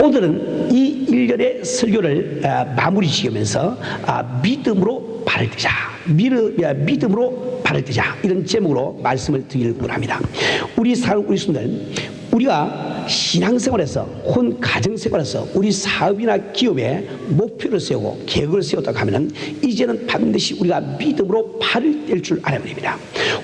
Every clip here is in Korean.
오늘은 이 일련의 설교를 아, 마무리 지으면서 아, 믿음으로 발을 뜨자. 믿음으로 발을 뜨자. 이런 제목으로 말씀을 드리려고 합니다. 우리 사람, 우리 순들 우리가 신앙생활에서 혹은 가정생활에서 우리 사업이나 기업에 목표를 세우고 계획을 세웠다고 하면 이제는 반드시 우리가 믿음으로 발을 뗄 줄 알아야 됩니다.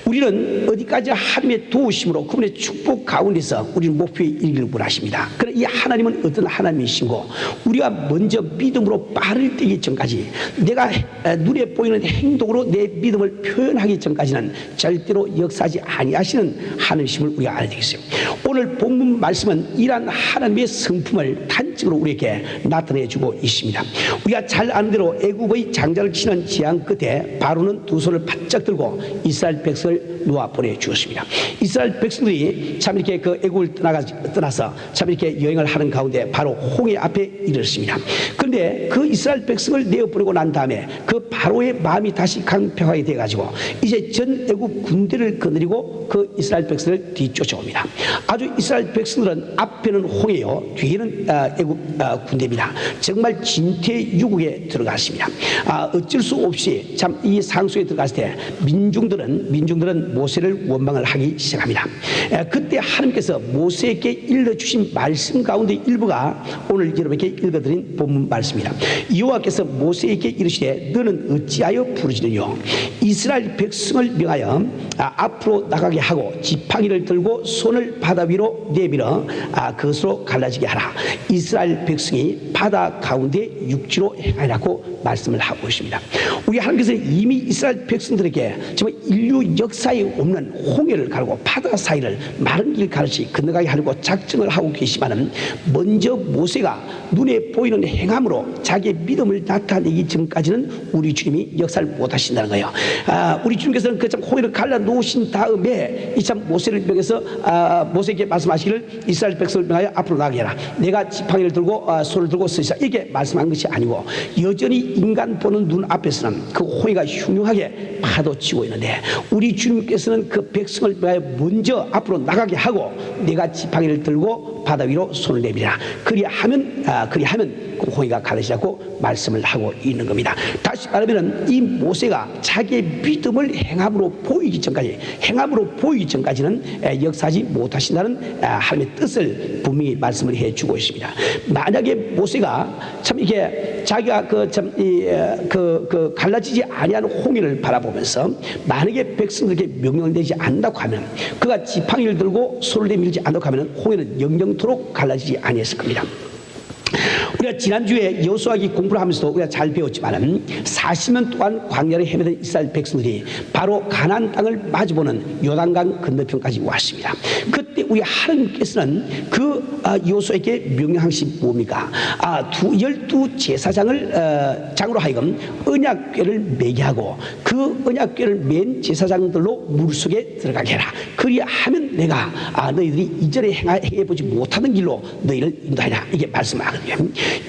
우리는 어디까지 하나님의 도우심으로 그분의 축복 가운데서 우리는 목표에 이르기를 원하십니다. 그러나 이 하나님은 어떤 하나님이신고 우리가 먼저 믿음으로 발을 떼기 전까지 내가 에, 눈에 보이는 행동으로 내 믿음을 표현하기 전까지는 절대로 역사하지 아니하시는 하나님심을 우리가 알아야 되겠어요. 오늘 본문 말씀은 이러한 하나님의 성품을 단적으로 우리에게 나타내 주고 있습니다. 우리가 잘 아는 대로 애굽의 장자를 치는 재앙 끝에 바로는 두 손을 바짝 들고 이스라엘 백성을 놓아 보내 주었습니다. 이스라엘 백성들이 참 이렇게 그 애굽을 떠나가 떠나서 참 이렇게 여행을 하는 가운데 바로 홍해 앞에 이르렀습니다. 그런데 그 이스라엘 백성을 내어 보내고 난 다음에 그 바로의 마음이 다시 강평하게 돼 가지고 이제 전 애굽 군대를 거느리고 그 이스라엘 백성을 뒤쫓아옵니다. 아주 이스라엘 백성들은 앞에는 홍해요, 뒤에는 아, 애굽 아, 군대입니다. 정말 진퇴유국에 들어갔습니다. 아, 어쩔 수 없이 참 이 상소에 들어갔을 때 민중들은 민중들은 모세를 원망을 하기 시작합니다. 에, 그때 하나님께서 모세에게 일러주신 말씀 가운데 일부가 오늘 여러분에게 읽어드린 본문 말씀입니다. 여호와께서 모세에게 이르시되 너는 어찌하여 부르짖느뇨 이스라엘 백성을 명하여 아, 앞으로 나가게 하고 지팡이를 들고 손을 바다 위로 내밀어 아, 그것으로 갈라지게 하라 이스라엘 백성이 바다 가운데 육지로 행하라고 말씀을 하고 있습니다. 우리 하나님께서 이미 이스라엘 백성들에게 정말 인류 역사에 없는 홍해를 가르고 바다 사이를 마른 길 가르치 건너가게 하려고 작정을 하고 계시만은 먼저 모세가 눈에 보이는 행함으로 자기의 믿음을 나타내기 전까지는 우리 주님이 역사를 못 하신다는 거예요. 아, 우리 주님께서는 그 참 홍해를 갈라 놓으신 다음에 이 참 모세를 명해서 아, 모세에게 말씀하시기를 이스라엘 백성을 명하여 앞으로 나가게 해라. 내가 지팡이를 들고 아, 손을 들고 서시라. 이게 말씀한 것이 아니고 여전히 인간 보는 눈 앞에서는 그 홍해가 흉흉하게 파도치고 있는데 우리 주님께서는 그 백성을 먼저 앞으로 나가게 하고 내가 지팡이를 들고 바다 위로 손을 내밀라. 그리하면 아, 그리하면 그 홍해가 가르치라고 말씀을 하고 있는 겁니다. 다시 말하면은 이 모세가 자기의 믿음을 행함으로 보이기 전까지 행함으로 보이기 전까지는 에, 역사하지 못하신다는 아, 하나님의 뜻을 분명히 말씀을 해주고 있습니다. 만약에 모세가 참 이게 자기가 그참이그 그 갈라지지 아니하는 홍해를 바라보면서 만약에 백성들에게 명령되지 않는다고 하면 그가 지팡이를 들고 손을 내밀지 않는다고 하면 홍해는 영영 토록 갈라지지 아니했을 겁니다. 우리가 지난주에 여수하기 공부를 하면서도 우리가 잘 배웠지만은 40년 동안 광야를 헤매던 이스라엘 백성들이 바로 가나안 땅을 마주보는 요단강 건너편까지 왔습니다. 그때 우리 하나님께서는 그 아, 여수에게 명령하신 뭡니까? 아, 두 열두 제사장을 어, 장으로 하여금 언약궤를 매게 하고 그 언약궤를 맨 제사장들로 물속에 들어가게 해라. 그리하면 내가 아, 너희들이 이전에 행하- 행해보지 못하는 길로 너희를 인도하라. 이게 말씀하거든요.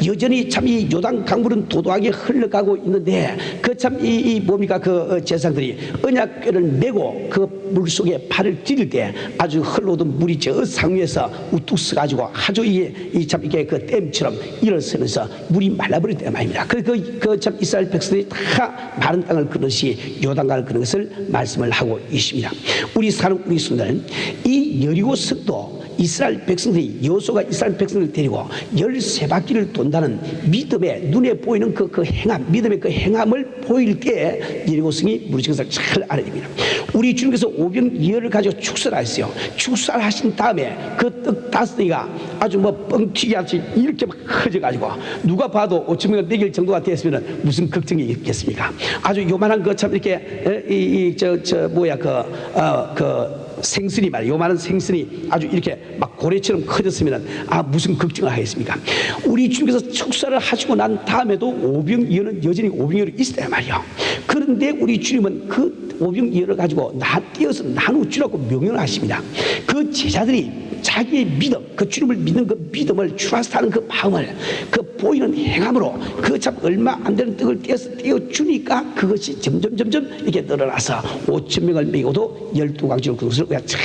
여전히 참 이 요단 강물은 도도하게 흘러가고 있는데 그 참이이 뭡니까 그 어, 제사장들이 언약궤를 메고 그 물속에 발을 디딜 때 아주 흘러오던 물이 저 상위에서 우뚝 서가지고 아주 이참 이게 그 댐처럼 일어서면서 물이 말라버릴 때가 말입니다. 그그참 이스라엘 백성들이 다 마른 땅을 그릇이 요단강을 그런 것을 말씀을 하고 있습니다. 우리 사는 우리 순들 이 여리고 성도 이스라엘 백성들이 여호수가 이스라엘 백성들을 데리고 열세 바퀴를 돈다는 믿음의 눈에 보이는 그, 그 행함, 믿음의 그 행함을 보일 때 여리고성이 무너진 것을 잘 알아야 됩니다. 우리 주님께서 오병 이어를 가지고 축사하셨어요. 축사하신 다음에 그 떡 다섯 덩이가 아주 뭐 뻥튀기 같이 이렇게 막 커져가지고 누가 봐도 5천 명을 먹일 정도가 됐으면 무슨 걱정이 있겠습니까? 아주 요만한 그참 이렇게 이저 저 뭐야 그어그 생선이 말이에요. 요만한 생선이 아주 이렇게 막 고래처럼 커졌으면 아 무슨 걱정을 하겠습니까? 우리 주님께서 축사를 하시고 난 다음에도 오병이어는 여전히 오병이어로 있어야 말이요. 그런데 우리 주님은 그 오병이어를 가지고 나 띄어서 나누주라고 명령을 하십니다. 그 제자들이 자기의 믿음, 그 주님을 믿는 그 믿음을 추라스하는 그 마음을 그 보이는 행함으로 그 참 얼마 안 되는 떡을 떼어서 떼어주니까 그것이 점점 점점 이렇게 늘어나서 5천 명을 먹이고도 열두 강지로 그것을 우리가 잘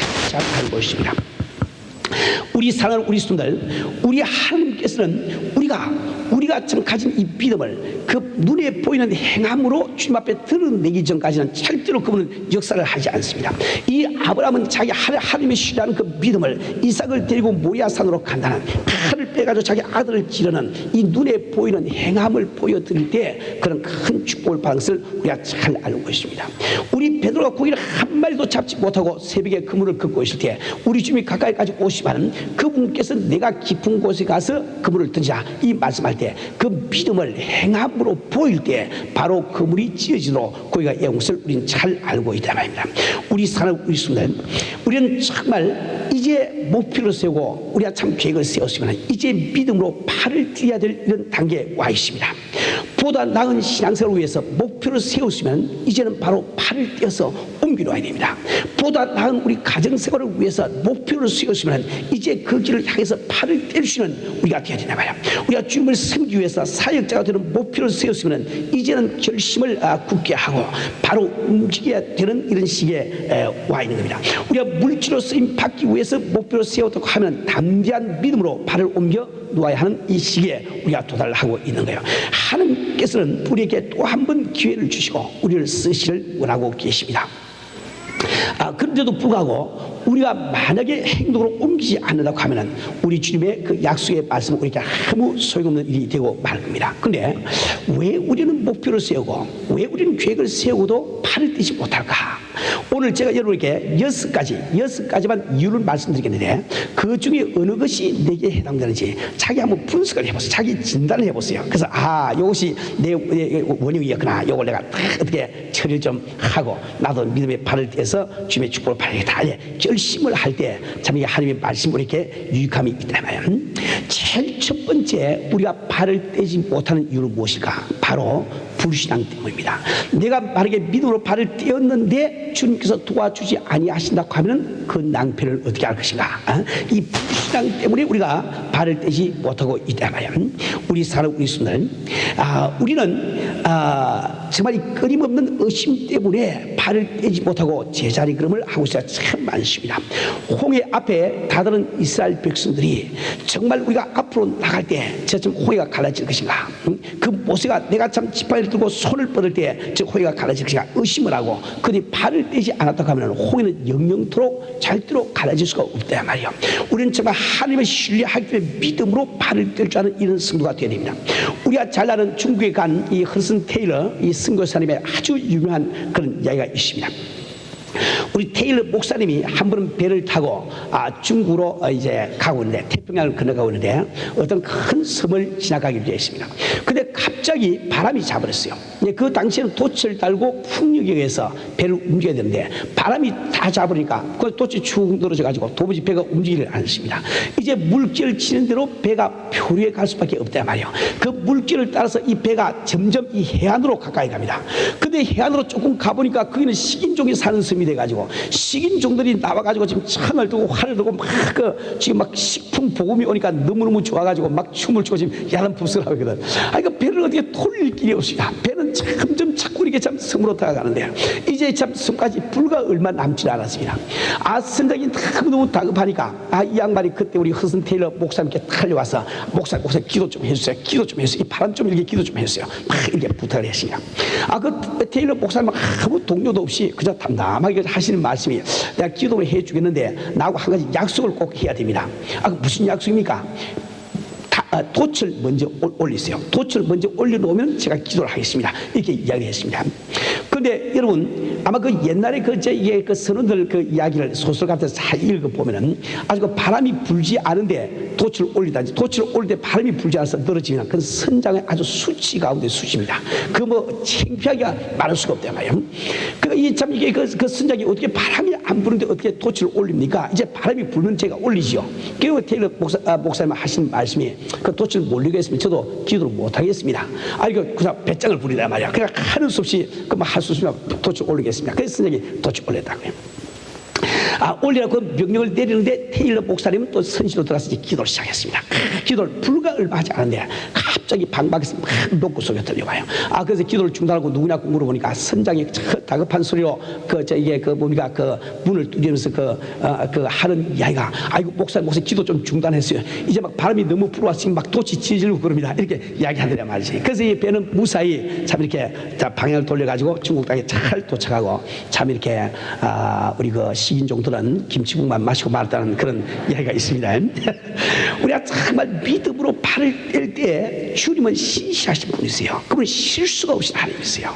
알고 있습니다. 우리 사랑하는 우리 손들, 우리 하나님께서는 우리가 우리가 참 가진 이 믿음을 그 눈에 보이는 행함으로 주님 앞에 드러내기 전까지는 절대로 그분은 역사를 하지 않습니다. 이 아브라함은 자기 하- 하나님의 신뢰하는 그 믿음을 이삭을 데리고 모리아산으로 간다는 칼을 빼가지고 자기 아들을 기르는 이 눈에 보이는 행함을 보여드릴 때 그런 큰 축복을 받은 것을 우리가 잘 알고 있습니다. 우리 베드로가 고기를 한 마리도 잡지 못하고 새벽에 그물을 긋고 있을 때 우리 주님이 가까이까지 오시 면 그분께서 내가 깊은 곳에 가서 그물을 던지자 이 말씀할 때 그 믿음을 행함으로 보일 때 바로 그물이 찢어지도록 고기가 애운 것을 우리는 잘 알고 있단 말입니다. 우리 사는 우리 순간 우리는 정말 이제 목표를 세우고 우리가 참 계획을 세웠으면 이제 믿음으로 팔을 뛰어야 될 이런 단계에 와 있습니다. 보다 나은 신앙생활을 위해서 목표를 세웠으면 이제는 바로 팔을 떼어서 옮기러 와야 됩니다. 보다 나은 우리 가정생활을 위해서 목표를 세웠으면 이제 그 길을 향해서 팔을 뗄수 있는 우리가 되어야 된다 말이야. 우리가 주님을 섬기 위해서 사역자가 되는 목표를 세웠으면 이제는 결심을 아, 굳게 하고 바로 움직여야 되는 이런 시기에 에, 와 있는 겁니다. 우리가 물질로 쓰임 받기 위해서 목표를 세웠다고 하면 담대한 믿음으로 발을 옮겨 놓아야 하는 이 시기에 우리가 도달을 하고 있는 거예요. 하 나님께서는 우리에게 또 한 번 기회를 주시고 우리를 쓰시를 원하고 계십니다. 아, 그런데도 불구하고 우리가 만약에 행동으로 옮기지 않는다고 하면은 우리 주님의 그 약속의 말씀은 우리에게 아무 소용없는 일이 되고 말 겁니다. 근데 왜 우리는 목표를 세우고 왜 우리는 계획을 세우고도 팔을 떼지 못할까? 오늘 제가 여러분에게 여섯 가지, 여섯 가지만 이유를 말씀드리겠는데 그 중에 어느 것이 내게 해당되는지 자기 한번 분석을 해보세요. 자기 진단을 해보세요. 그래서 아, 이것이 내, 내 원흉이었구나. 이걸 내가 다 어떻게 처리를 좀 하고 나도 믿음의 발을 떼서 주님의 축복을 받아야겠다. 예, 결 심을 할 때 참 이게 하나님의 말씀 우리에게 유익함이 있다 말이에요. 음? 제일 첫 번째 우리가 발을 떼지 못하는 이유는 무엇일까? 바로 불신앙 때문입니다. 내가 바르게 믿음으로 발을 떼었는데 주님께서 도와주지 아니하신다고 하면 그 낭패를 어떻게 할 것인가? 어? 이 불신앙 때문에 우리가 발을 떼지 못하고 있다 말이야. 음? 우리 사는 우리 순들, 아, 우리는 아, 정말 이 끊임없는 의심 때문에 발을 떼지 못하고 제자리 걸음을 하고 있어야 참 많습니다. 홍해 앞에 다다른 이스라엘 백성들이 정말 우리가 앞으로 나갈 때 저쯤 홍해가 갈라질 것인가? 음? 그 모세가 내가 참 지팡이를 들고 손을 뻗을 때 저 홍해가 갈라질 것인가? 의심을 하고 그들이 발을 떼지 않았다고 하면 홍해는 영영토록 절대로 갈라질 수가 없다 말이요. 우리는 정말 하나님을 신뢰하기 때문에 믿음으로 발을 뗄줄 아는 이런 성도가 되어야 됩니다. 우리가 잘 아는 중국에 간 이 허슨 테일러 이 선교사님의 아주 유명한 그런 이야기가 있습니다. 우리 테일러 목사님이 한 번은 배를 타고 아, 중국으로 어, 이제 가고 있는데 태평양을 건너가고 있는데 어떤 큰 섬을 지나가기로 되어 있습니다. 근데 갑자기 바람이 잡아렸어요. 예, 그 당시에는 돛을 달고 풍력에서 배를 움직여야 되는데 바람이 다 잡으니까 그 돛이 축 늘어져 가지고 도무지 배가 움직이질 않습니다. 이제 물결 치는 대로 배가 표류에 갈 수밖에 없단 말이에요. 그 물결을 따라서 이 배가 점점 이 해안으로 가까이 갑니다. 근데 해안으로 조금 가보니까 거기는 식인종이 사는 섬이 돼가지고 식인종들이 나와가지고 지금 창을 들고 활을 들고 막 그 지금 막 식품 보급이 오니까 너무너무 좋아가지고 막 춤을 추고 지금 야단 붓을 하고 있거든. 아니 그 배를 어떻게 돌릴 길이 없습니다. 배는 점점 자꾸 이렇게 참 섬으로 다가가는데 이제 참 섬까지 불과 얼마 남지 않았습니다. 아 선장이 너무 다급하니까 아 이 양반이 그때 우리 허슨 테일러 목사님께 달려와서 목사 목사 기도 좀 해주세요. 기도 좀 해주세요. 이 바람 좀 이렇게 기도 좀 해주세요. 막 이렇게 부탁을 했습니다. 아 그 테일러 목사님 아무 동료도 없이 그저 담담하게 하시 는 말씀이 내가 기도를 해 주겠는데 나하고 한 가지 약속을 꼭 해야 됩니다. 아그 무슨 약속입니까? 다, 아, 먼저 올- 올리세요. 돛을 먼저 올려놓으면 제가 기도를 하겠습니다. 이렇게 이야기했습니다. 그런데 여러분 아마 그 옛날에 그 저게 그 선원들 그 이야기를 소설 같은 잘 읽어 보면은 아주 그 바람이 불지 않은데 돛을 올리다든지 돛을 올릴 때 바람이 불지 않아서 늘어지면 그건 선장의 아주 수치 가운데 수치입니다. 그 뭐 창피하기가 많을 수가 없단 말이에요. 그이참 이게 그, 그 선장이 어떻게 바람이 안 부는데 어떻게 돛을 올립니까? 이제 바람이 불면 제가 올리지요. 그리고 테일러 목사, 아, 목사님 하신 말씀이 그 돛을 못 올리겠으면 저도 기도를 못 하겠습니다. 아 이거 그냥 배짱을 부리단 말이야. 그냥 하는 수 없이 그만 할수 없으면 돛을 올리겠습니다. 그래서 선장이 돛을 올렸다고요. 아, 올리라고 명령을 내리는데 테일러 목사님은 또 선시로 들어가서 기도를 시작했습니다. 기도를 불과 얼마 하지 않은데 갑자기 방박에서 막 녹고 소리가 들려와요. 아 그래서 기도를 중단하고 누구냐고 물어보니까 선장이 저 다급한 소리로 그 저 이게 그 뭡니까 그 문을 두드리면서 그, 어, 그 하는 이야기가 아이고 목사 목사 기도 좀 중단했어요. 이제 막 바람이 너무 불어와 지금 막 돛이 찢어지고 그럽니다. 이렇게 이야기하더란 말이지. 그래서 이 배는 무사히 참 이렇게 자, 방향을 돌려가지고 중국 땅에 잘 도착하고 참 이렇게 아, 우리 그 식인종들은 김치국만 마시고 말았다는 그런 이야기가 있습니다. 우리가 정말 믿음으로 발을 뗄때 주님은 신시하신 분이세요. 그분은 실수가 없이 하나님이세요.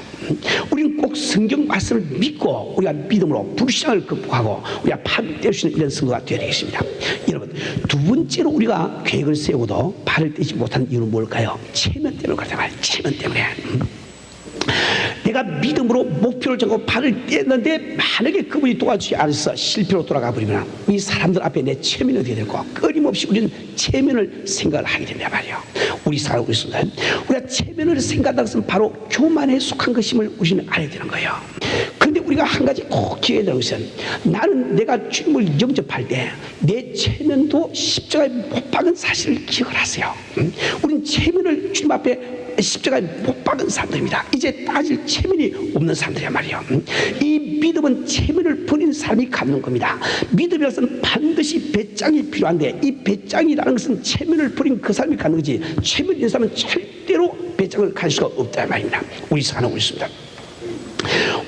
우리는 꼭 성경 말씀을 믿고 우리가 믿음으로 불신앙을 극복하고 우리가 뗄수 있는 이런 성도가 되어야 되겠습니다. 여러분 두 번째로 우리가 계획을 세우고도 발을 떼지 못하는 이유는 뭘까요? 체면 때문에 그렇다 말이에요. 체면 때문에. 믿음으로 목표를 정하고 발을 뗐는데 만약에 그분이 도와주지 않아서 실패로 돌아가 버리면 이 사람들 앞에 내 체면이 어떻게 될까? 끊임없이 우리는 체면을 생각을 하게 된단 말이에요. 우리 살고 있습니다. 우리가 체면을 생각한다는 것은 바로 교만에 속한 것임을 우리는 알아야 되는 거예요. 그런데 우리가 한 가지 꼭 기억해야 되는 것은 나는 내가 주님을 영접할 때 내 체면도 십자가에 못 박은 사실을 기억을 하세요. 음? 우리는 체면을 주님 앞에 십자가에 못 박은 사람들입니다. 이제 따질 체면이 없는 사람들이란 말이에요. 음? 이 믿음은 체면을 버린 사람이 갖는 겁니다. 믿음이라는 것은 반드시 배짱이 필요한데 이 배짱이라는 것은 체면을 버린 그 사람이 갖는 거지 체면 있는 사람은 절대로 배짱을 가질 수가 없다 말입니다. 우리 사는 있습니다.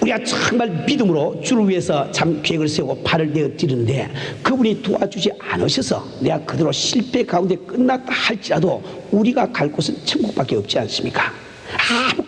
우리가 정말 믿음으로 주를 위해서 참 계획을 세우고 발을 내어 뛰는데 그분이 도와주지 않으셔서 내가 그대로 실패 가운데 끝났다 할지라도 우리가 갈 곳은 천국밖에 없지 않습니까? 아무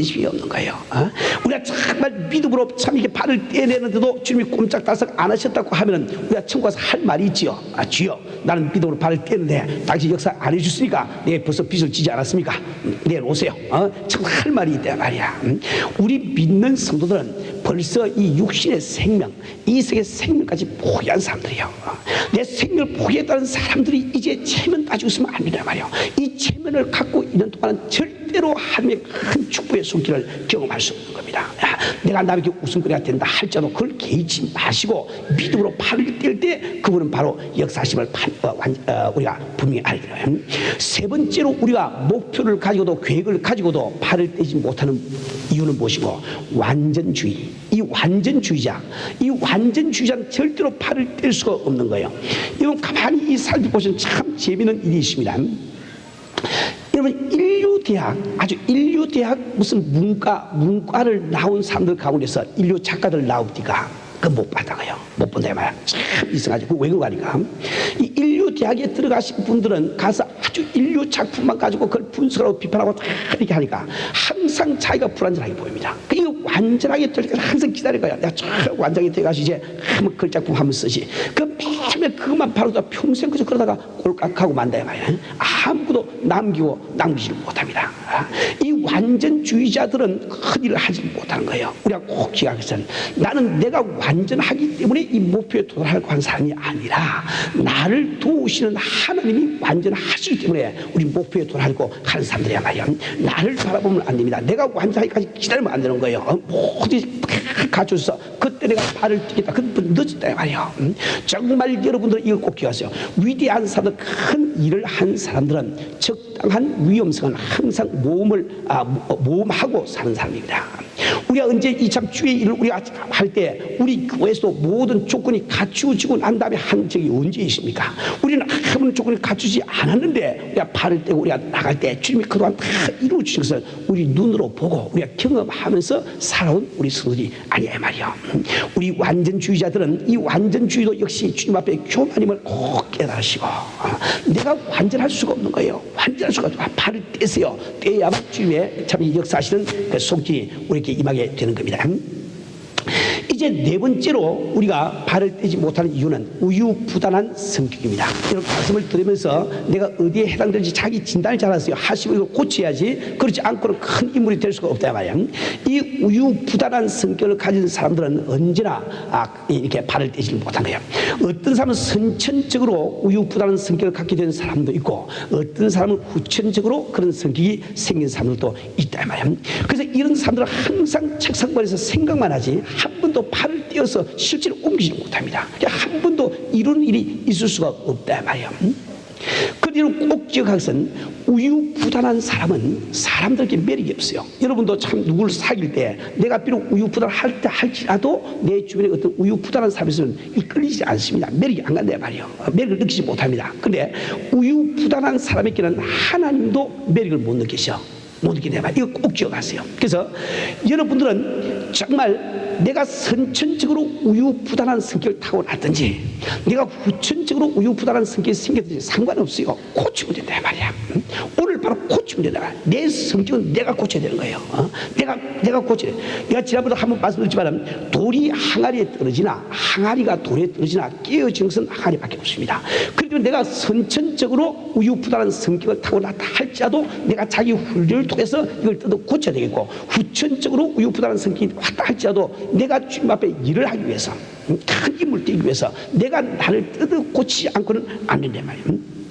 근심이 없는 거예요. 어? 우리가 정말 믿음으로 참 이게 발을 떼내는데도 주님이 꼼짝달싹 안 하셨다고 하면은 우리가 천국 가서 할 말이 있지요. 아 주여, 나는 믿음으로 발을 떼는데 당신 역사 안 해주시니까 내 벌써 빚을 지지 않았습니까? 음, 내일 오세요. 어? 천국 할 말이 있단 말이야. 음? 우리 믿는 성도들은 벌써 이 육신의 생명, 이 세계 생명까지 포기한 사람들이에요. 어? 내 생명을 포기했다는 사람들이 이제 체면 따지고 있으면 안 된단 말이에요. 이 체면을 갖고 있는 동안은 절 대로 하나님의 큰 축복의 손길을 경험할 수 없는 겁니다. 야, 내가 남에게 웃음거리가 된다 할지라도 그걸 개의치 마시고 믿음으로 팔을 뗄 때 그분은 바로 역사심을 판, 어, 완, 어, 우리가 분명히 알게 돼요. 세 번째로 우리가 목표를 가지고도 계획을 가지고도 팔을 떼지 못하는 이유는 무엇이고 완전주의. 이 완전주의자, 이 완전주의자는 절대로 팔을 뗄 수가 없는 거예요. 여러분 가만히 이 살펴보시면 참 재미있는 일이 있습니다. 여러분 대학 아주 인류 대학 무슨 문과 문과를 나온 사람들 가운데서 인류 작가들 나옵니까? 그못 받아가요. 못 본다 말이야. 참 이상하죠. 그 외국 가니까. 이 인류 대학에 들어가신 분들은 가서 아주 인류 작품만 가지고 그걸 분석하고 비판하고 다 이렇게 하니까 항상 자기가 불완전하게 보입니다. 그 이거 완전하게 될 때까지 항상 기다릴 거야. 내가 저 완전하게 돼가지고 이제 한번 글 작품 한번 쓰지. 그 매일 그것만 바로 다 평생 그저 그러다가 꼴깍하고 만다 말이야. 아무것도 남기고 남기지를 못합니다. 이 완전주의자들은 큰 일을 하지 못하는 거예요. 우리가 꼭 기억하겠어요. 나는 내가 완전하기 때문에 이 목표에 도달하려고 한 사람이 아니라 나를 도우시는 하나님이 완전하시기 때문에 우리 목표에 도달하려고 하는 사람들이야 말이야. 나를 바라보면 안 됩니다. 내가 완전하기까지 기다리면 안 되는 거예요. 모두 가져서 그때 내가 발을 띄겠다. 그건 늦었다 말이야. 음? 정말 여러분들 이걸 꼭 기억하세요. 위대한 사람들 큰 일을 한 사람들은 적당한 위험성은 항상 모험을 아, 모험하고 사는 사람입니다. 우리가 언제 이 참 주의 일을 우리가 할 때 우리 교회에서도 모든 조건이 갖추어지고 난 다음에 한 적이 언제 있습니까? 우리는 아무런 조건이 갖추지 않았는데 우리가 발을 떼고 우리가 나갈 때 주님이 그동안 다 이루어 주신 것을 우리 눈으로 보고 우리가 경험하면서 살아온 우리 성도들이 아니야 말이야. 우리 완전주의자들은 이 완전주의도 역시 주님 앞에 교만임을 꼭 깨달으시고 어, 내가 완전할 수가 없는 거예요. 완전할 수가 없어. 발을 떼세요. 떼야만 주님의 참 역사하시는 그 속지 우리에게 임하게 되는 겁니다. 이제 네 번째로 우리가 발을 떼지 못하는 이유는 우유부단한 성격입니다. 이런 말씀을 들으면서 내가 어디에 해당되는지 자기 진단을 잘하세요. 하시고 이걸 고쳐야지. 그렇지 않고는 큰 인물이 될 수가 없다 말이야. 이 우유부단한 성격을 가진 사람들은 언제나 아, 이렇게 발을 떼지 못한 거예요. 어떤 사람은 선천적으로 우유부단한 성격을 갖게 된 사람도 있고 어떤 사람은 후천적으로 그런 성격이 생긴 사람들도 있다 말이야. 그래서 이런 사람들은 항상 책상머리에서 생각만 하지 한 번도 팔을 떼어서 실제로 옮기지 못합니다. 한 번도 이런 일이 있을 수가 없다 말이야. 그 그리고 꼭 기억할 것은 우유부단한 사람은 사람들에게 매력이 없어요. 여러분도 참 누구를 사귈 때 내가 비록 우유부단할 때 할지라도 내 주변에 어떤 우유부단한 있으면 이끌리지 않습니다. 매력이 안 간다 말이에요. 매력을 느끼지 못합니다. 근데 우유부단한 사람에게는 하나님도 매력을 못 느끼셔. 말 이거 꼭 기억하세요. 그래서 여러분들은 정말 내가 선천적으로 우유부단한 성격을 타고났든지 내가 후천 적으로 우유부단한 성격이 생겼든지 상관없어요. 고치면 된다 이 말이야. 응? 오늘 바로 고치면 된다. 내 성격은 내가 고쳐야 되는 거예요. 어? 내가 내가 고쳐야 돼. 내가 지난번에 한번 말씀드렸지만 돌이 항아리에 떨어지나 항아리가 돌에 떨어지나 깨어진 것은 항아리밖에 없습니다. 그리고 내가 선천적으로 우유부단한 성격을 타고났다 할지라도 내가 자기 훈련을 통해서 이걸 뜯어 고쳐야 되겠고 후천적으로 우유부단한 성격이 왔다 할지라도 내가 주님 앞에 일을 하기 위해서 음, 큰 힘을 띄기 위해서 내가 나를 뜯어 고치지 않고는 안 된단 말이에요. 음?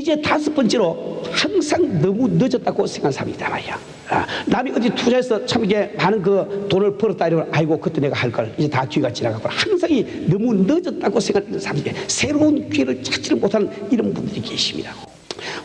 이제 다섯 번째로 항상 너무 늦었다고 생각하는 사람이 있단 말이야. 아, 남이 어디 투자해서 참 이게 많은 그 돈을 벌었다 이러면 아이고 그때 내가 할 걸 이제 다 기회가 지나가고 항상 이 너무 늦었다고 생각하는 사람들이 새로운 기회를 찾지를 못하는 이런 분들이 계십니다.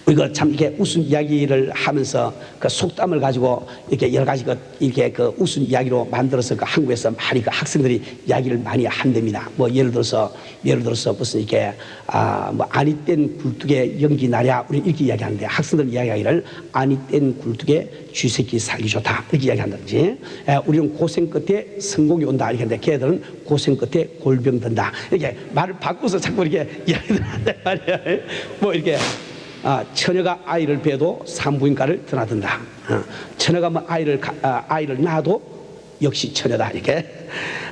우리가 참 이렇게 웃음 이야기를 하면서 그 속담을 가지고 이렇게 여러 가지 그 이렇게 그 웃음 이야기로 만들어서 그 한국에서 많이 그 학생들이 이야기를 많이 한답니다. 뭐 예를 들어서 예를 들어서 무슨 이렇게 아뭐 아니 뗀 굴뚝에 연기 나랴 우리 이렇게 이야기하는데 학생들 이야기하기를 아니 뗀 굴뚝에 쥐새끼 살기 좋다 이렇게 이야기한다든지 에, 우리는 고생 끝에 성공이 온다 이렇게 하는데 걔들은 고생 끝에 골병 든다 이렇게 말을 바꿔서 자꾸 이렇게 이야기를 한단 말이야. 뭐 이렇게 아, 처녀가 아이를 배도 산부인과를 드나든다. 어, 처녀가 뭐 아이를 가- 아, 아이를 낳아도 역시 처녀다 이렇게.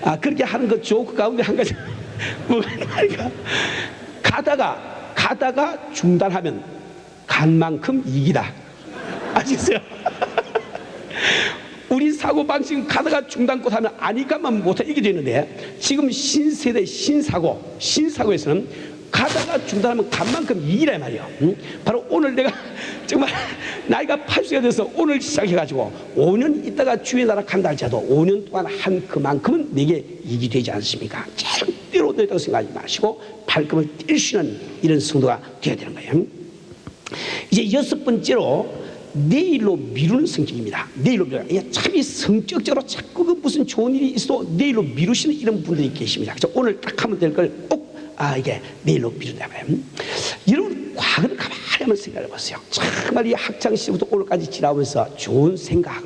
아 그렇게 하는 그 조크 가운데 한 가지 뭐가 가다가 가다가 중단하면 간 만큼 이기다. 아시겠어요? 우리 사고 방식 가다가 중단고 하면 아니까만 못해 이게 되는데 지금 신세대 신사고 신사고에서는 가다가 중단하면 간만큼 이기라 말이에요. 응? 바로 오늘 내가 정말 나이가 80가 돼서 오늘 시작해가지고 5년 있다가 주의 나라 간다 할지라도 5년 동안 한 그만큼은 내게 이기 되지 않습니까? 절대로 되다고 생각하지 마시고 발걸음을 뛸 수 있는 이런 성도가 되어야 되는 거예요. 이제 여섯 번째로 내일로 미루는 성격입니다. 내일로 미루는. 참이 성격적으로 자꾸 그 무슨 좋은 일이 있어도 내일로 미루시는 이런 분들이 계십니다. 그래서 오늘 딱 하면 될 걸 꼭 아, 이게 내일로 미룬다 말이에요. 여러분, 과거를 가만히 한번 생각해 보세요. 정말 이 학창시절부터 오늘까지 지나오면서 좋은 생각,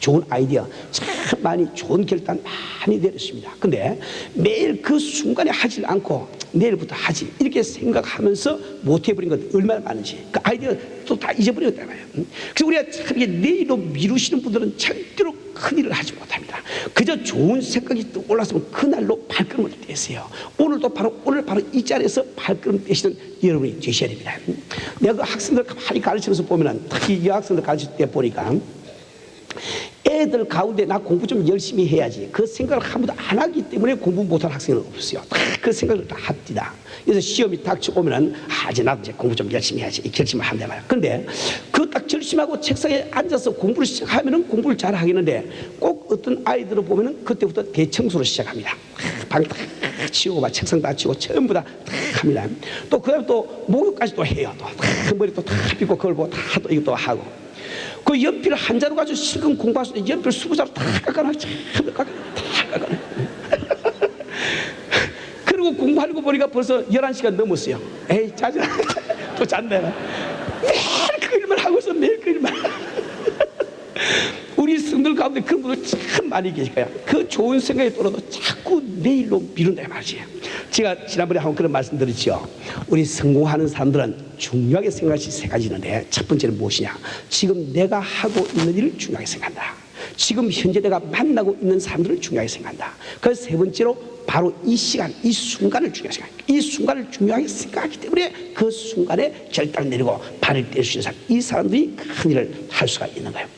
좋은 아이디어, 참 많이 좋은 결단 많이 내렸습니다. 근데 매일 그 순간에 하지 않고 내일부터 하지 이렇게 생각하면서 못 해버린 것 얼마나 많은지 그 아이디어 또 다 잊어버렸단 말이에요. 음? 그래서 우리가 참 이게 내일로 미루시는 분들은 절대로 큰 일을 하지 못합니다. 그저 좋은 생각이 또 올랐으면 그날로 발걸음을 떼세요. 오늘도 바로 오늘 바로 이 자리에서 발걸음 떼시는 여러분이 되셔야 됩니다. 음? 내가 그 학생들 많이 가르치면서 보면은 특히 이 학생들 가르칠 때 보니까 애들 가운데 나 공부 좀 열심히 해야지 그 생각을 한 번도 안 하기 때문에 공부 못한 학생은 없어요. 다 그 생각을 다 합니다. 그래서 시험이 닥쳐오면은 아 이제 나도 이제 공부 좀 열심히 해야지 이 결심을 한단 말이야. 근데 그 딱 결심하고 책상에 앉아서 공부를 시작하면은 공부를 잘 하겠는데 꼭 어떤 아이들을 보면은 그때부터 대청소를 시작합니다. 방다 치우고 막 책상 다 치우고 전부 다 다 합니다. 또 그다음 또 목욕까지 또 해요. 또다 머리 또 다 빗고 걸고 다 또 이것도 하고. 그 연필 한 자루 가지고 실컷 공부할 수 있는 연필 수십 자루 다 깎아놔. 참 깎아 다 깎아놔 그리고 공부하려고 보니까 벌써 11시간 넘었어요. 에이 짜증나 또 잤네 매일 그 일만 하고 있어 매일 그 일만 우리 성들 가운데 그런 분들 참 많이 계실 거야. 그 좋은 생각이 들어도 자꾸 내일로 미룬다 말이에요. 제가 지난번에 한번 그런 말씀 드렸죠. 우리 성공하는 사람들은 중요하게 생각할 세 가지 있는데 첫 번째는 무엇이냐? 지금 내가 하고 있는 일을 중요하게 생각한다. 지금 현재 내가 만나고 있는 사람들을 중요하게 생각한다. 그래서 세 번째로 바로 이 시간, 이 순간을 중요하게 생각한다. 이 순간을 중요하게 생각하기 때문에 그 순간에 결단을 내리고 발을 뗄 수 있는 사람, 이 사람들이 큰 일을 할 수가 있는 거예요.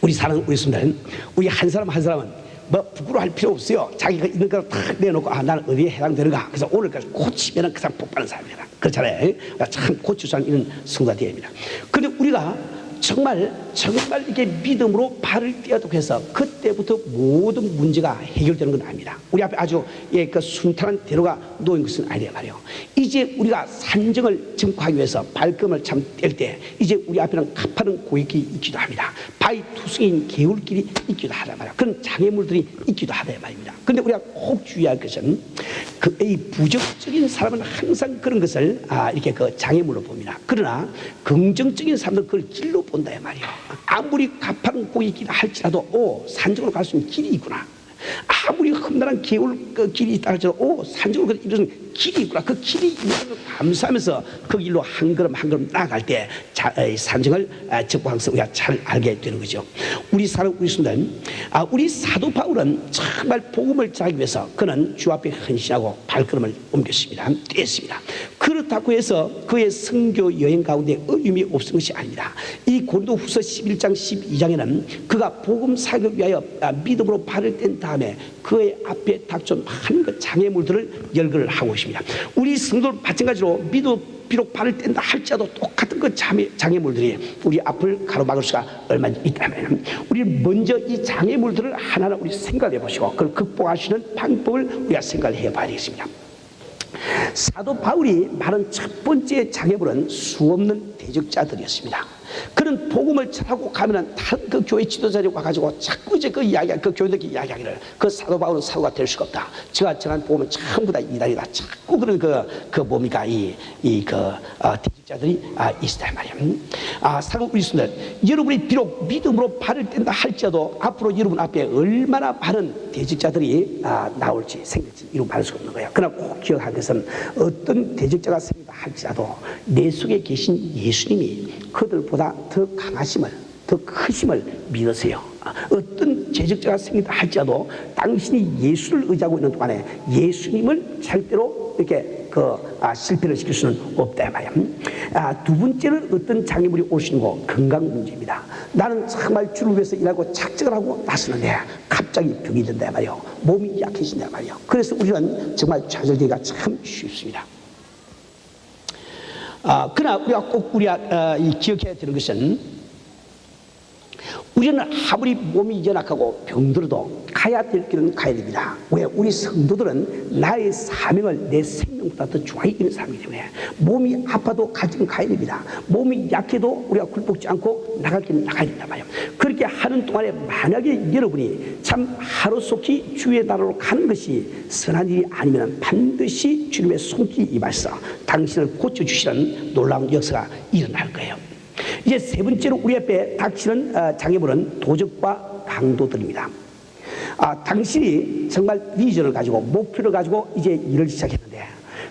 우리 사는 우리 순간은 우리 한 사람 한 사람은 뭐 부끄러워할 필요 없어요. 자기가 있는 걸다 내놓고 아 나는 어디에 해당되는가. 그래서 오늘까지 고치면은 그 사람 복 받는 사람이다. 그렇잖아요. 참 고칠 수 있는 이런 성도가 합니다. 그런데 우리가 정말 정말 이렇게 믿음으로 발을 떼어도록 해서 그때부터 모든 문제가 해결되는 건 아닙니다. 우리 앞에 아주 예, 그 순탄한 대로가 놓인 것은 아니란 말이에요. 이제 우리가 산정을 증거하기 위해서 발걸음을 참 뗄 때 이제 우리 앞에는 가파른 고익길이 있기도 합니다. 바위 투성인 개울길이 있기도 하단 말이에요. 그런 장애물들이 있기도 하다 말입니다. 그런데 우리가 꼭 주의할 것은 그 이 부정적인 사람은 항상 그런 것을 아, 이렇게 그 장애물로 봅니다. 그러나 긍정적인 사람들은 그걸 길로 본다 이 말이에요. 아무리 가파른 고익이라 할지라도 오 산적으로 갈 수 있는 길이 있구나. 아무리 험난한 개울 그 길이 있다 할지라도 오 산적으로 이런 길이 있구나. 그 길이 있는 걸 감사하면서 그 길로 한 걸음 한 걸음 나아갈 때 자, 에, 산정을 아, 적방서 우리가 잘 알게 되는 거죠. 우리 사람 우리 순간 아, 우리 사도 바울은 정말 복음을 전하기 위해서 그는 주 앞에 헌신하고 발걸음을 옮겼습니다. 뛰었습니다. 그렇다고 해서 그의 선교 여행 가운데 어려움이 없은 것이 아닙니다. 이 고린도 후서 11장 12장에는 그가 복음 사역을 위하여 아, 믿음으로 발을 뗀 다음에 그의 앞에 닥쳐온 많은 그 장애물들을 열거를 하고 있습니다. 우리 성도 마찬가지로 믿음 비록 발을 뗀다 할지라도 똑같은 그 장애, 장애물들이 우리 앞을 가로막을 수가 얼마나 있다면 우리 먼저 이 장애물들을 하나하나 우리 생각해 보시고 그걸 극복하시는 방법을 우리가 생각해 봐야 되겠습니다. 사도 바울이 말한 첫 번째 장애물은 수 없는 대적자들이었습니다. 그는 복음을 전하고 가면은 다른 그 교회 지도자들이 와가지고 자꾸 이제 그 이야기, 그 교회들끼리 이야기하기를 그 사도 바울은 사도가 될 수가 없다. 제가 전한 복음은 전부 다 이단이다. 자꾸 그런 그, 그 뭡니까 이, 이 그, 어, 대적자들이 아, 있었단 말이야. 음? 아, 사도 우리스들 여러분이 비록 믿음으로 발을 뗀다 할지라도 앞으로 여러분 앞에 얼마나 많은 대적자들이 아, 나올지 생길지 이루 말할 수 없는 거예요. 그러나 꼭 기억할 것은 어떤 대적자가 생긴다 할지라도 내 속에 계신 예수님이 그들보다 더 강하심을 더 크심을 믿으세요. 아, 어떤 제적자가 생긴다 할지라도 당신이 예수를 의지하고 있는 동안에 예수님을 절대로 이렇게 그 아, 실패를 시킬 수는 없다 말이야. 아, 두 번째는 어떤 장애물이 오시는 거 건강 문제입니다. 나는 정말 주를 위해서 일하고 작정을 하고 나서는데 갑자기 병이 든다 말이요. 몸이 약해진다 말이요. 그래서 우리는 정말 좌절되기가 참 쉽습니다. 아, 그러나 우리가 꼭 우리가 어, 이 기억해야 되는 것은 우리는 아무리 몸이 연약하고 병들어도 가야 될 길은 가야 됩니다. 왜? 우리 성도들은 나의 사명을 내 생명보다 더 중하게 여기는 사람이기 때문에 몸이 아파도 가지고 가야 됩니다. 몸이 약해도 우리가 굴복지 않고 나갈 길은 나가야 된다 말이에요. 그렇게 하는 동안에 만약에 여러분이 참 하루속히 주의 나라로 가는 것이 선한 일이 아니면 반드시 주님의 손길이 임하셔서 당신을 고쳐주시는 놀라운 역사가 일어날 거예요. 이제 세 번째로 우리 앞에 닥치는 어, 장애물은 도적과 강도들입니다. 아, 당신이 정말 비전을 가지고 목표를 가지고 이제 일을 시작했는데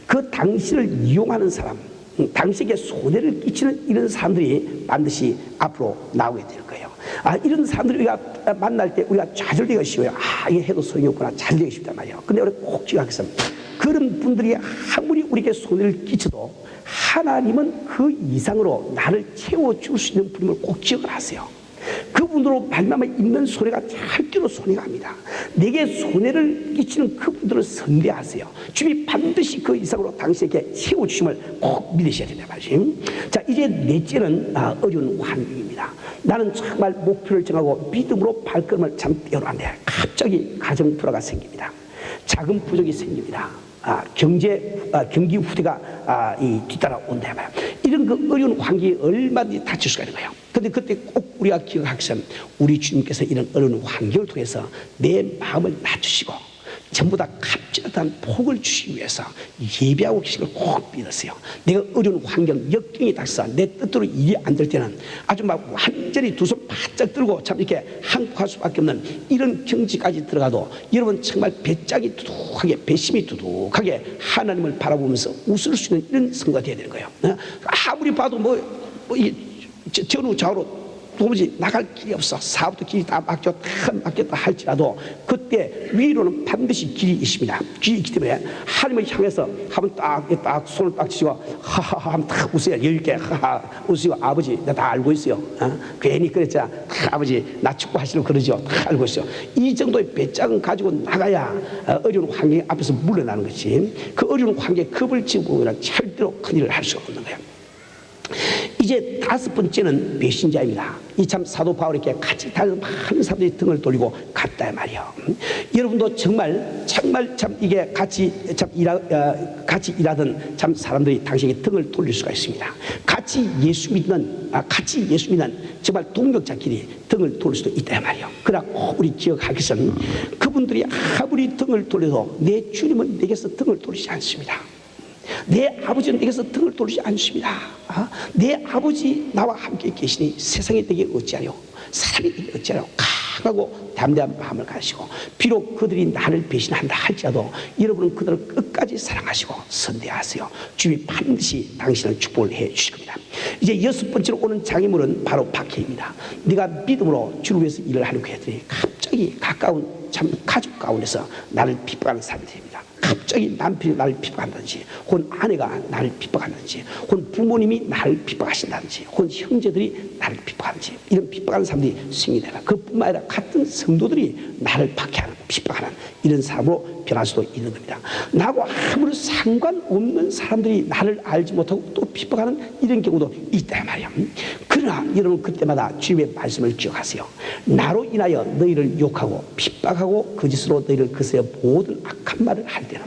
그 당신을 이용하는 사람, 음, 당신에게 손해를 끼치는 이런 사람들이 반드시 앞으로 나오게 될 거예요. 아, 이런 사람들 우리가 만날 때 우리가 좌절되기가 쉬워요. 아, 이게 해도 소용이 없구나. 잘 되기 쉽단 말이에요. 근데 우리 꼭 기억하겠습니다. 그런 분들이 아무리 우리에게 손해를 끼쳐도 하나님은 그 이상으로 나를 채워줄 수 있는 분임을 꼭 기억을 하세요. 그분으로 말미암아 있는 손해가 절대로 손해가 아닙니다. 내게 손해를 끼치는 그분들을 선대하세요. 주님이 반드시 그 이상으로 당신에게 채워주심을 꼭 믿으셔야 된다 말이죠. 자 이제 넷째는 아, 어려운 환경입니다. 나는 정말 목표를 정하고 믿음으로 발걸음을 참 떼어놨는데 갑자기 가정 불화가 생깁니다. 자금 부족이 생깁니다. 아, 경제 아, 경기 후퇴가 아, 이 뒤따라 온다 말이야. 이런 그 어려운 환경이 얼마든지 닥칠 수가 있는 거예요. 근데 그때 꼭 우리가 기억하기선 우리 주님께서 이런 어려운 환경을 통해서 내 마음을 낮추시고 전부 다 갑절한 복을 주시기 위해서 예배하고 계신 걸꼭 믿으세요. 내가 어려운 환경, 역경이 닥쳐 내 뜻대로 일이 안 될 때는 아주 막 완전히 두 손 바짝 들고 참 이렇게 항복할 수밖에 없는 이런 경지까지 들어가도 여러분 정말 배짝이 두둑하게 배심이 두둑하게 하나님을 바라보면서 웃을 수 있는 이런 성가 되어야 되는 거예요. 어? 아무리 봐도 뭐, 뭐 이, 전후 좌우로 도무지 나갈 길이 없어. 사업도 길이 다 막혀, 다 막혔다 할지라도 그때 위로는 반드시 길이 있습니다. 길이 있기 때문에 하나님을 향해서 한번 딱, 딱 손을 딱 치고 하하하 하면 딱 웃어요. 여유있게 하하 웃으시고 아버지 나 다 알고 있어요. 어? 괜히 그랬잖아. 아버지 나 축구하시는 그러죠. 다 알고 있어요. 이 정도의 배짱은 가지고 나가야 어, 어려운 환경 앞에서 물러나는 것이 그 어려운 환경에 겁을 지고 절대로 큰일을 할 수 없는 거예요. 이제 다섯 번째는 배신자입니다. 이 참 사도 바울에게 같이 다른 많은 사람들이 등을 돌리고 갔다 말이요. 음? 여러분도 정말 정말 참 이게 같이 참 일하 어, 같이 일하던 참 사람들이 당신에게 등을 돌릴 수가 있습니다. 같이 예수 믿는 아, 같이 예수 믿는 정말 동력자끼리 등을 돌릴 수도 있다 말이요. 그러나 꼭 우리 것은 그분들이 아무리 등을 돌려도 내 주님은 내게서 등을 돌리지 않습니다. 내 아버지는 내게서 등을 돌리지 않습니다. 아, 내 아버지 나와 함께 계시니 세상에 내게 어찌하려 사람이 내게 어찌하려 강하고 담대한 마음을 가지고 비록 그들이 나를 배신한다 할지라도 여러분은 그들을 끝까지 사랑하시고 선대하세요. 주님이 반드시 당신을 축복을 해 주실 겁니다. 이제 여섯 번째로 오는 장애물은 바로 박해입니다. 네가 믿음으로 주를 위해서 일을 하려고 했더니 갑자기 가까운 참 가족 가운데서 나를 핍박하는 사람이 됩니다. 갑자기 남편이 나를 핍박한다든지 혹은 아내가 나를 핍박한다든지 혹은 부모님이 나를 핍박하신다든지 혹은 형제들이 나를 핍박하는지 이런 핍박하는 사람들이 생기되라 그뿐만 아니라 같은 성도들이 나를 박해하는 핍박하는 이런 사람으로 변할 수도 있는 겁니다. 나하고 아무런 상관없는 사람들이 나를 알지 못하고 또 핍박하는 이런 경우도 있다 말이야 그러나 여러분 그때마다 주님의 말씀을 기억하세요. 나로 인하여 너희를 욕하고 핍박하고 거짓으로 너희를 그세어 모든 악한 말을 할 때는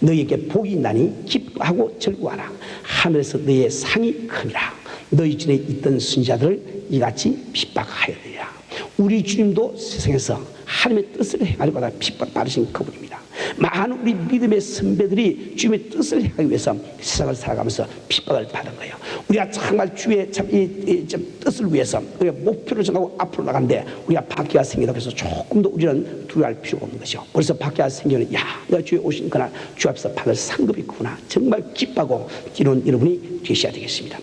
너희에게 복이 있나니 기뻐하고 즐거워하라. 하늘에서 너희의 상이 크니라. 너희 중에 있던 순자들을 이같이 핍박하였느니라. 우리 주님도 세상에서 하나님의 뜻을 행하려고 하다 핍박받으신 그분입니다 많은 우리 믿음의 선배들이 주님의 뜻을 행하기 위해서 세상을 살아가면서 핍박을 받은 거예요 우리가 정말 주의 참, 이, 이, 참 뜻을 위해서 우리가 목표를 정하고 앞으로 나가는데 우리가 박해가 생기다 그래서 조금 더 우리는 두려워할 필요가 없는 것이요. 그래서 박해가 생기면 야, 내가 주에 오신 그날 주 앞에서 받을 상급이 있구나. 정말 기뻐하고 이런 여러분이 되셔야 되겠습니다.